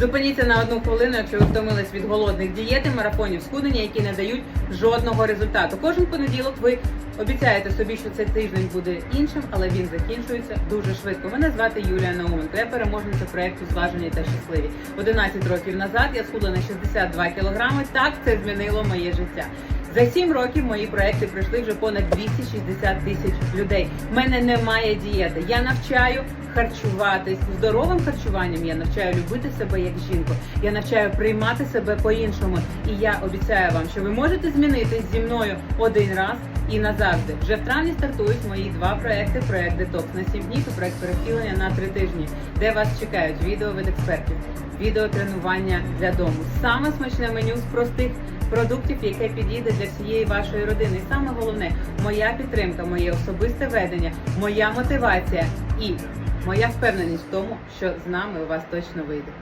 Зупиніться на одну хвилину, якщо ви втомились від голодних дієт і марафонів схудення, які не дають жодного результату. Кожен понеділок ви обіцяєте собі, що цей тиждень буде іншим, але він закінчується дуже швидко. Мене звати Юлія Науменко. Я переможниця проекту Зважені та щасливі. 11 років назад я схудла на 62 кілограми. Так це змінило моє життя. За 7 років мої проекти пройшли вже понад 260 тисяч людей. У мене немає дієти. Я навчаю харчуватись здоровим харчуванням. Я навчаю любити себе як жінку. Я навчаю приймати себе по-іншому. І я обіцяю вам, що ви можете змінитись зі мною один раз і назавжди. Вже в травні стартують мої два проекти: проект Детокс на 7 днів і проект перевтілення на 3 тижні, де вас чекають відео від експертів, відео тренування для дому. Саме смачне меню з простих продуктів, яке підійде для всієї вашої родини. І саме головне моя підтримка, моє особисте ведення, моя мотивація і моя впевненість в тому, що з нами у вас точно вийде.